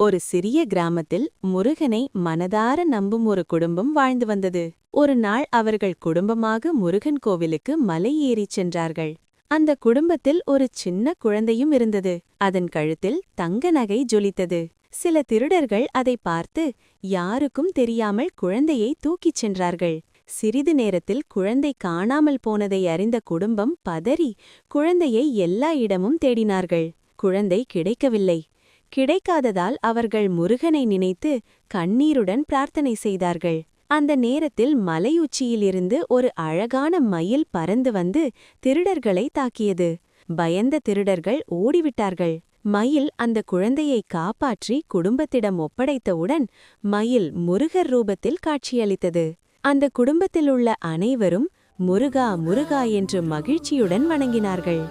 ஒரு சிறிய கிராமத்தில் முருகனை மனதார நம்பும் ஒரு குடும்பம் வாழ்ந்து வந்தது. ஒரு நாள் அவர்கள் குடும்பமாக முருகன் கோவிலுக்கு மலை ஏறிச் சென்றார்கள். அந்த குடும்பத்தில் ஒரு சின்ன குழந்தையும் இருந்தது. அதன் கழுத்தில் தங்க நகை ஜொலித்தது. சில திருடர்கள் அதை பார்த்து யாருக்கும் தெரியாமல் குழந்தையை தூக்கிச் சென்றார்கள். சிறிது நேரத்தில் குழந்தை காணாமல் போனதை அறிந்த குடும்பம் பதறி குழந்தையை எல்லா இடமும் தேடினார்கள். குழந்தை கிடைக்கவில்லை. கிடைக்காததால் அவர்கள் முருகனை நினைத்து கண்ணீருடன் பிரார்த்தனை செய்தார்கள். அந்த நேரத்தில் மலையுச்சியிலிருந்து ஒரு அழகான மயில் பறந்து வந்து திருடர்களை தாக்கியது. பயந்த திருடர்கள் ஓடிவிட்டார்கள். மயில் அந்த குழந்தையை காப்பாற்றி குடும்பத்திடம் ஒப்படைத்தவுடன் மயில் முருகர் ரூபத்தில் காட்சியளித்தது. அந்த குடும்பத்தில் உள்ள அனைவரும் முருகா முருகா என்று மகிழ்ச்சியுடன் வணங்கினார்கள்.